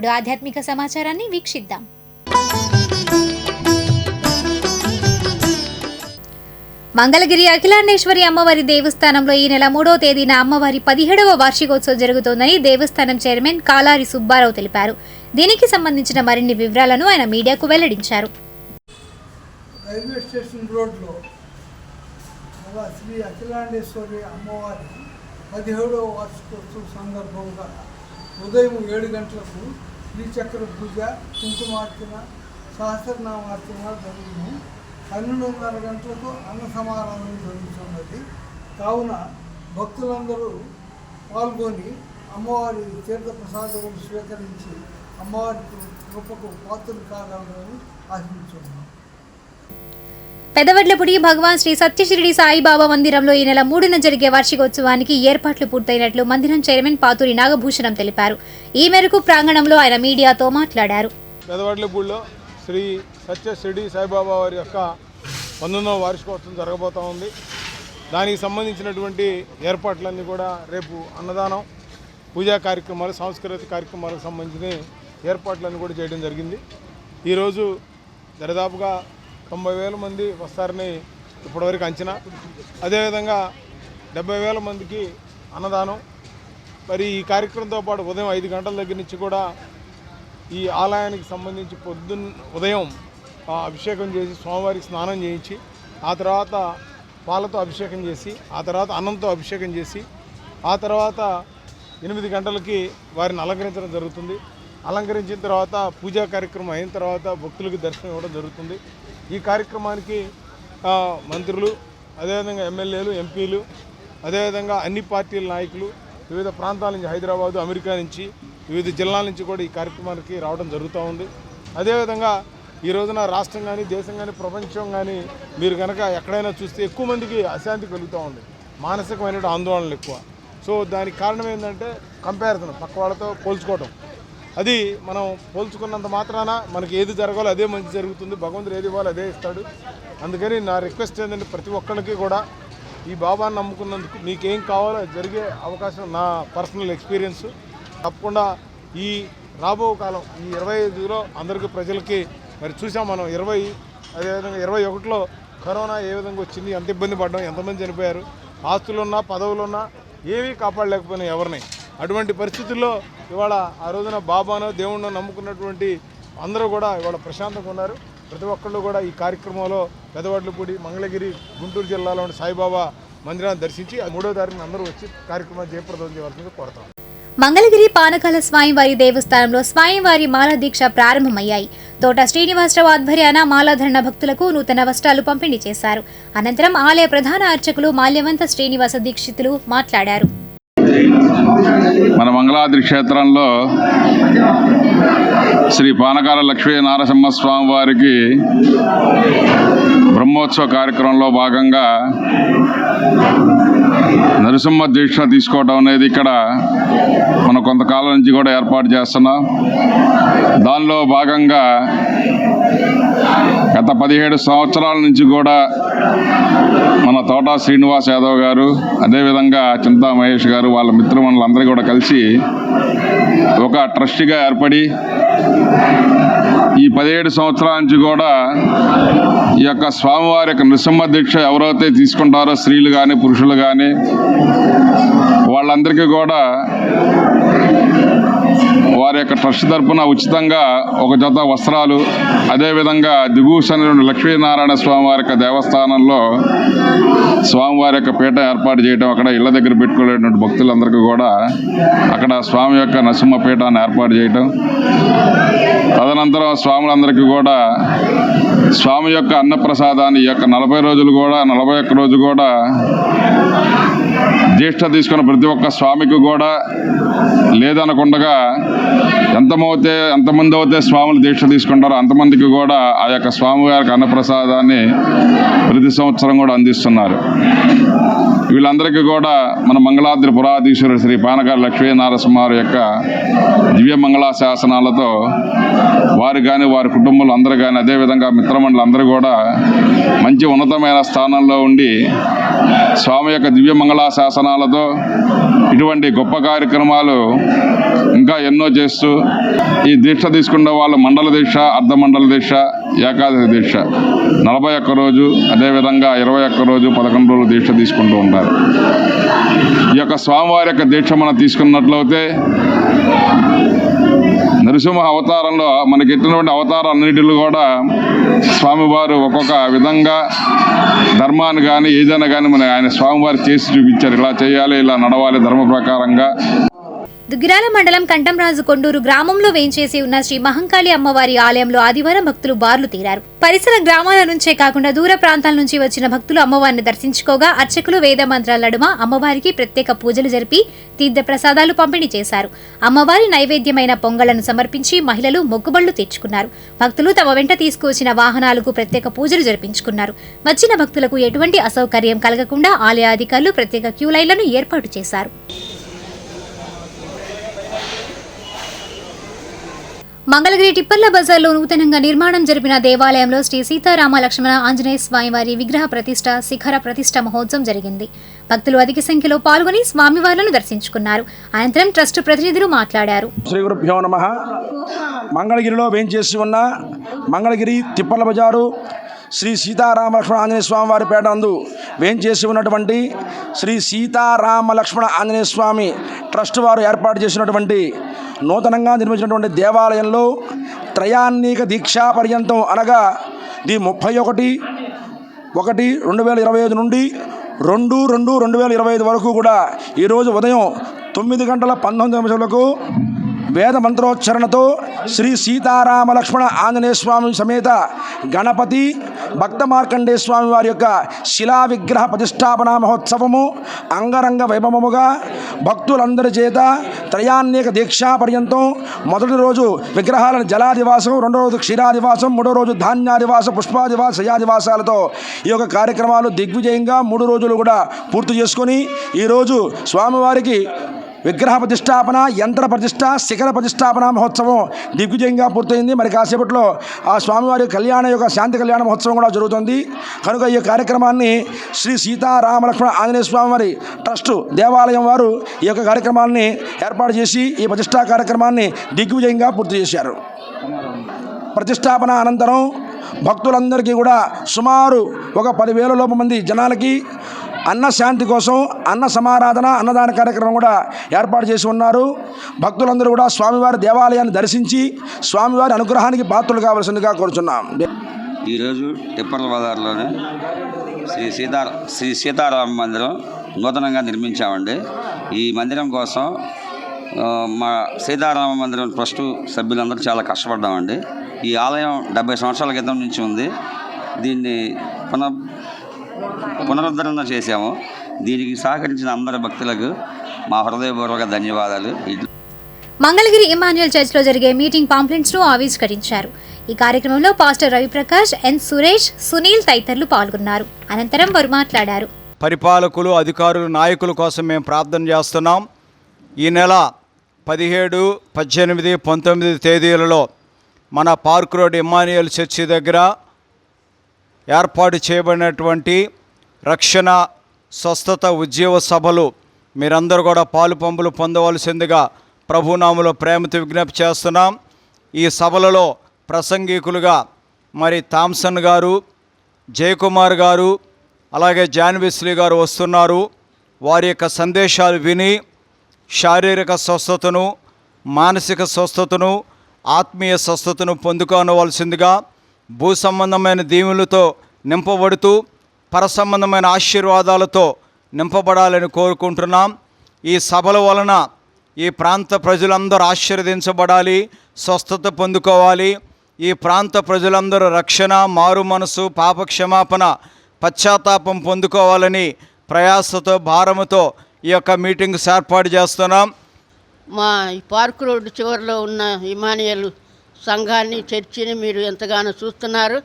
ఇప్పుడు ఆధ్యాత్మిక సమాచారాన్ని వీక్షిద్దాం. మంగళగిరి అఖిలాండేశ్వరి అమ్మవారి దేవస్థానంలో ఈ నెల మూడో తేదీన అమ్మవారి పదిహేడవ వార్షికోత్సవం జరుగుతోందని దేవస్థానం చైర్మన్ కాలారి సుబ్బారావు తెలిపారు. దీనికి సంబంధించిన మరిన్ని వివరాలను ఆయన మీడియాకు వెల్లడించారు. రైల్వే స్టేషన్ రోడ్లో శ్రీ అఖిలాండేశ్వరి అమ్మవారి పదిహేడవ వార్షికోత్సవం సందర్భంగా ఉదయం ఏడు గంటలకు శ్రీచక్ర పూజ కుంకుమార్చన సహస్రనామార్చన జరుగును. పన్నెండున్నర గంటలకు అన్న సమారాధన జరుగుతున్నది. కావున భక్తులందరూ పాల్గొని అమ్మవారి తీర్థ ప్రసాదం స్వీకరించి అమ్మవారి కృపకు పాత్రలు కాగలరని ఆశించున్నాం. పెదవడ్లపుడి భగవాన్ శ్రీ సత్యశ్రీడి సాయిబాబా మందిరంలో ఈ నెల మూడున జరిగే వార్షికోత్సవానికి ఏర్పాట్లు పూర్తయినట్లు మందిరం చైర్మన్ పాతూరి నాగభూషణం తెలిపారు. ఈ మేరకు ప్రాంగణంలో ఆయన మీడియాతో మాట్లాడారు. పెదవడ్లపూడిలో శ్రీ సత్య సాయిబాబా వారి యొక్క పంతొమ్మిదవ వార్షికోత్సవం జరగబోతూ ఉంది. దానికి సంబంధించినటువంటి ఏర్పాట్లన్నీ కూడా రేపు అన్నదానం పూజా కార్యక్రమాలు సాంస్కృతిక కార్యక్రమాలకు సంబంధించిన ఏర్పాట్లన్నీ కూడా చేయడం జరిగింది. ఈరోజు దరిదాపుగా తొంభై వేల మంది వస్తారని ఇప్పటివరకు అంచనా. అదేవిధంగా డెబ్బై వేల మందికి అన్నదానం. మరి ఈ కార్యక్రమంతో పాటు ఉదయం ఐదు గంటల దగ్గర నుంచి కూడా ఈ ఆలయానికి సంబంధించి పొద్దున్న ఉదయం అభిషేకం చేసి స్వామివారికి స్నానం చేయించి ఆ తర్వాత పాలతో అభిషేకం చేసి ఆ తర్వాత అన్నంతో అభిషేకం చేసి ఆ తర్వాత ఎనిమిది గంటలకి వారిని అలంకరించడం జరుగుతుంది. అలంకరించిన తర్వాత పూజా కార్యక్రమం అయిన తర్వాత భక్తులకు దర్శనం ఇవ్వడం జరుగుతుంది. ఈ కార్యక్రమానికి మంత్రులు అదేవిధంగా ఎమ్మెల్యేలు ఎంపీలు అదేవిధంగా అన్ని పార్టీల నాయకులు వివిధ ప్రాంతాల నుంచి హైదరాబాదు అమెరికా నుంచి వివిధ జిల్లాల నుంచి కూడా ఈ కార్యక్రమానికి రావడం జరుగుతూ ఉంది. అదేవిధంగా ఈ రోజున రాష్ట్రం కానీ దేశం కానీ ప్రపంచం కానీ మీరు కనుక ఎక్కడైనా చూస్తే ఎక్కువ మందికి అశాంతి కలుగుతూ ఉంది. మానసికమైన ఆందోళనలు ఎక్కువ. సో దానికి కారణం ఏంటంటే కంపారిజన్ పక్క వాళ్ళతో పోల్చుకోవడం అది మనం పోల్చుకున్నంత మాత్రాన మనకి ఏది జరగాలో అదే మంచి జరుగుతుంది. భగవంతుడు ఏది ఇవ్వాలో అదే ఇస్తాడు. అందుకని నా రిక్వెస్ట్ ఏంటంటే ప్రతి ఒక్కరికి కూడా ఈ బాబాని నమ్ముకున్నందుకు మీకేం కావాలో జరిగే అవకాశం నా పర్సనల్ ఎక్స్పీరియన్స్. తప్పకుండా ఈ రాబో కాలం ఈ ఇరవై ఐదులో అందరికీ ప్రజలకి మరి చూసాం మనం ఇరవై అదేవిధంగా ఇరవై ఒకటిలో కరోనా ఏ విధంగా వచ్చింది ఎంత ఇబ్బంది పడ్డాం ఎంతమంది చనిపోయారు ఆస్తులున్నా పదవులున్నా ఏమీ కాపాడలేకపోయినా ఎవరిని. అటువంటి పరిస్థితుల్లో ఇవాళ ఆ రోజున బాబానో దేవుణ్ణో నమ్ముకున్నటువంటి అందరూ కూడా ఇవాళ ప్రశాంతంగా ఉన్నారు. ప్రతి ఒక్కళ్ళు కూడా ఈ కార్యక్రమంలో పెదవాడ్లపూడి మంగళగిరి గుంటూరు జిల్లాలో ఉన్న సాయిబాబా మందిరాన్ని దర్శించి ఆ మూడో తారీఖున అందరూ వచ్చి కార్యక్రమాన్ని జయప్రదం చేయవలసింది కోరుతాం. మంగళగిరి పానకాల స్వామివారి దేవస్థానంలో స్వామివారి మాల దీక్ష ప్రారంభమయ్యాయి. తోట శ్రీనివాసరావు ఆధ్వర్యాన మాలాధరణ భక్తులకు నూతన వస్త్రాలు పంపిణీ చేశారు. అనంతరం ఆలయ ప్రధాన అర్చకులు మాల్యవంత శ్రీనివాస దీక్షితులు మాట్లాడారు. మంగళాద్రి క్షేత్రంలో శ్రీ పానకాల లక్ష్మీ నారసింహస్వామి వారికి బ్రహ్మోత్సవ కార్యక్రమంలో భాగంగా నరసింహ దీక్ష తీసుకోవడం అనేది ఇక్కడ మనం కొంతకాలం నుంచి కూడా ఏర్పాటు చేస్తున్నాం. దానిలో భాగంగా గత పదిహేడు సంవత్సరాల నుంచి కూడా మన తోటా శ్రీనివాస్ యాదవ్ గారు అదేవిధంగా చింతా మహేష్ గారు వాళ్ళ మిత్రమణులందరూ కూడా కలిసి ఒక ట్రస్ట్గా ఏర్పడి ఈ పదిహేడు సంవత్సరాల నుంచి కూడా ఈ యొక్క స్వామివారి యొక్క నృసింహ దీక్ష ఎవరైతే తీసుకుంటారో స్త్రీలు కానీ పురుషులు కానీ వాళ్ళందరికీ కూడా వారి యొక్క ట్రస్ట్ తరఫున ఉచితంగా ఒక జత వస్త్రాలు అదేవిధంగా దిగుసన లక్ష్మీనారాయణ స్వామి వారి యొక్క దేవస్థానంలో స్వామివారి యొక్క పీఠ ఏర్పాటు చేయడం అక్కడ ఇళ్ళ దగ్గర పెట్టుకునేటువంటి భక్తులందరికీ కూడా అక్కడ స్వామి యొక్క నరసింహ పీఠాన్ని ఏర్పాటు చేయటం. తదనంతరం స్వాములందరికీ కూడా స్వామి యొక్క అన్నప్రసాదాన్ని ఈ యొక్క నలభై రోజులు కూడా నలభై ఒక్క రోజు కూడా దీక్ష తీసుకున్న ప్రతి ఒక్క స్వామికి కూడా లేదనకుండగా ఎంతమవుతే ఎంతమంది అయితే స్వాములు దీక్ష తీసుకుంటారో అంతమందికి కూడా ఆ యొక్క స్వామివారికి అన్నప్రసాదాన్ని ప్రతి సంవత్సరం కూడా అందిస్తున్నారు. వీళ్ళందరికీ కూడా మన మంగళాద్రి పురాధీశ్వరు శ్రీ పానకాల లక్ష్మీ నారసింహారు యొక్క దివ్య మంగళా శాసనాలతో వారు కానీ వారి కుటుంబాలు అందరూ కానీ అదేవిధంగా మిత్రమండలు అందరూ కూడా మంచి ఉన్నతమైన స్థానంలో ఉండి స్వామి యొక్క దివ్య మంగళా శాసనాలతో ఇటువంటి గొప్ప కార్యక్రమాలు ఇంకా ఎన్నో చేస్తూ ఈ దీక్ష తీసుకున్న వాళ్ళు మండల దీక్ష అర్ధ మండల దీక్ష ఏకాదశి దీక్ష. నలభై ఒక్క రోజు అదేవిధంగా ఇరవై ఒక్క రోజు పదకొండు రోజులు దీక్ష తీసుకుంటూ ఉంటారు. ఈ యొక్క స్వామివారి యొక్క దీక్ష మనం తీసుకున్నట్లయితే నరసింహ అవతారంలో మనకి ఎట్టినటువంటి అవతారాలన్నిటిలో కూడా స్వామివారు ఒక్కొక్క విధంగా ధర్మాన్ని కానీ ఏదైనా కానీ మన ఆయన స్వామివారు చేసి చూపించారు. ఇలా చేయాలి ఇలా నడవాలి ధర్మ ప్రకారంగా. దుగ్గిరాల మండలం కంటంరాజు కొండూరు గ్రామంలో వేయించేసి ఉన్న శ్రీ మహంకాళి అమ్మవారి ఆలయంలో ఆదివారం భక్తులు బార్లు తీరారు. పరిసర గ్రామాల నుంచే కాకుండా దూర ప్రాంతాల నుంచి వచ్చిన భక్తులు అమ్మవారిని దర్శించుకోగా అర్చకులు వేద మంత్రాల నడుమ అమ్మవారికి ప్రత్యేక పూజలు జరిపి తీర్థ ప్రసాదాలు పంపిణీ చేశారు. అమ్మవారి నైవేద్యమైన పొంగళ్ళను సమర్పించి మహిళలు మొక్కుబళ్ళు తెచ్చుకున్నారు భక్తులు తమ వెంట తీసుకువచ్చిన వాహనాలకు ప్రత్యేక పూజలు జరిపించుకున్నారు. వచ్చిన భక్తులకు ఎటువంటి అసౌకర్యం కలగకుండా ఆలయ అధికారులు ప్రత్యేక క్యూ లైన్లను ఏర్పాటు చేశారు. మంగళగిరి టిప్పర్ల బజార్లో నూతనంగా నిర్మాణం జరిపిన దేవాలయంలో శ్రీ సీతారామ లక్ష్మణ ఆంజనేయ స్వామివారి విగ్రహ ప్రతిష్ట శిఖర ప్రతిష్ట మహోత్సవం జరిగింది. భక్తులు అధిక సంఖ్యలో పాల్గొని స్వామివార్లను దర్శించుకున్నారు. అనంతరం ట్రస్ట్ ప్రతినిధులు మాట్లాడారు. శ్రీ గురుభ్యో నమ. మంగళగిరిలో వేంచేసి ఉన్న మంగళగిరి తిప్పల బజారు శ్రీ సీతారామ లక్ష్మణ ఆంజనేయ స్వామి వారి పేట నందు వేంచేసి ఉన్నటువంటి శ్రీ సీతారామ లక్ష్మణ ఆంజనేయ స్వామి ట్రస్ట్ వారు ఏర్పాటు చేసినటువంటి నూతనంగా నిర్మించినటువంటి దేవాలయంలో త్రయాన్నిక దీక్షా పర్యంతం అనగా ది ముప్పై ఒకటి ఒకటి రెండు వేల ఇరవై ఐదు నుండి రెండు రెండు రెండు వేల ఇరవై ఐదు వరకు కూడా ఈరోజు ఉదయం తొమ్మిది గంటల పంతొమ్మిది నిమిషాలకు వేద మంత్రోచ్చరణతో శ్రీ సీతారామ లక్ష్మణ ఆంజనేయ స్వామి సమేత గణపతి భక్త మార్కండేయ స్వామి వారి యొక్క శిలా విగ్రహ ప్రతిష్టాపన మహోత్సవము అంగరంగ వైభవముగా భక్తులందరి చేత త్రయాన్నేక దీక్షా పర్యంతం మొదటి రోజు విగ్రహాలను జలాదివాసం రెండో రోజు క్షీరాదివాసం మూడో రోజు ధాన్యాదివాస పుష్పాదివాస శయాదివాసాలతో ఈ యొక్క కార్యక్రమాలు దిగ్విజయంగా మూడు రోజులు కూడా పూర్తి చేసుకొని ఈరోజు స్వామివారికి విగ్రహ ప్రతిష్టాపన యంత్ర ప్రతిష్ట శిఖర ప్రతిష్టాపన మహోత్సవం దిగ్విజయంగా పూర్తయింది. మరి కాసేపట్లో ఆ స్వామివారి కళ్యాణ యొక్క శాంతి కళ్యాణ మహోత్సవం కూడా జరుగుతుంది. కనుక ఈ కార్యక్రమాన్ని శ్రీ సీతారామ లక్ష్మణ ఆంజనేయ స్వామివారి వారి దేవాలయం వారు ఈ యొక్క కార్యక్రమాన్ని ఏర్పాటు చేసి ఈ ప్రతిష్టా కార్యక్రమాన్ని దిగ్విజయంగా పూర్తి చేశారు. ప్రతిష్టాపన అనంతరం భక్తులందరికీ కూడా సుమారు ఒక పదివేల లోపు మంది జనాలకి అన్న శాంతి కోసం అన్న సమారాధన అన్నదాన కార్యక్రమం కూడా ఏర్పాటు చేసి ఉన్నారు. భక్తులందరూ కూడా స్వామివారి దేవాలయాన్ని దర్శించి స్వామివారి అనుగ్రహానికి పాత్రలు కావాల్సిందిగా కోరుచున్నాం. ఈరోజు టిప్పర్ల బజార్లోని శ్రీ సీతా శ్రీ సీతారామ మందిరం నూతనంగా నిర్మించామండి. ఈ మందిరం కోసం మా సీతారామ మందిరం ట్రస్ట్ సభ్యులందరూ చాలా కష్టపడ్డామండి. ఈ ఆలయం డెబ్బై సంవత్సరాల క్రితం నుంచి ఉంది. దీన్ని పునః పునరుద్ధరణ చేశాము. దీనికి సహకరించిన అందరి భక్తులకు మా హృదయపూర్వక ధన్యవాదాలు. మంగళగిరి ఇమాన్యుయల్ చర్చ్లో జరిగే మీటింగ్ పాంప్లెంట్స్ను ఆవిష్కరించారు. ఈ కార్యక్రమంలో పాస్టర్ రవిప్రకాష్ ఎన్ సురేష్ సునీల్ తదితరులు పాల్గొన్నారు. అనంతరం వారు మాట్లాడారు. పరిపాలకులు అధికారులు నాయకుల కోసం మేము ప్రార్థన చేస్తున్నాం. ఈ నెల పదిహేడు పద్దెనిమిది పంతొమ్మిది తేదీలలో మన పార్క్ రోడ్ ఇమానియల్ చర్చి దగ్గర ఏర్పాటు చేయబడినటువంటి రక్షణ స్వస్థత ఉద్యోగ సభలు మీరందరూ కూడా పాలు పంపులు పొందవలసిందిగా ప్రభునాములో ప్రేమతో విజ్ఞప్తి చేస్తున్నాం. ఈ సభలలో ప్రసంగికులుగా మరి థామ్సన్ గారు జయకుమార్ గారు అలాగే జాన్విస్లీ గారు వస్తున్నారు. వారి యొక్క సందేశాలు విని శారీరక స్వస్థతను మానసిక స్వస్థతను ఆత్మీయ స్వస్థతను పొందుకోనవలసిందిగా భూ సంబంధమైన దీవులతో నింపబడుతూ పరసంబంధమైన ఆశీర్వాదాలతో నింపబడాలని కోరుకుంటున్నాం. ఈ సభల వలన ఈ ప్రాంత ప్రజలందరూ ఆశీర్వదించబడాలి స్వస్థత పొందుకోవాలి. ఈ ప్రాంత ప్రజలందరూ రక్షణ మారు మనసు పాప క్షమాపణ పశ్చాత్తాపం పొందుకోవాలని ప్రయాసతో భారముతో ఈ యొక్క మీటింగ్స్ ఏర్పాటు చేస్తున్నాం. మా పార్క్ రోడ్డు చివరిలో ఉన్న ఇమానియల్ సంఘాన్ని చర్చిని మీరు ఎంతగానో చూస్తున్నారు.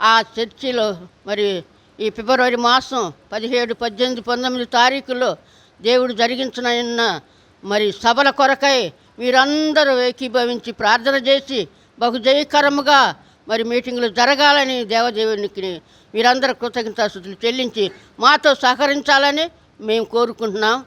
ఆ చర్చిలో మరి ఈ ఫిబ్రవరి మాసం పదిహేడు పద్దెనిమిది పంతొమ్మిది తారీఖులో దేవుడు జరిగించిన మరి సభల కొరకై మీరందరూ ఏకీభవించి ప్రార్థన చేసి బహుజయకరముగా మరి మీటింగులు జరగాలని దేవదేవునికి మీరందరూ కృతజ్ఞతాస్థుతులు చెల్లించి మాతో సహకరించాలని మేము కోరుకుంటున్నాం.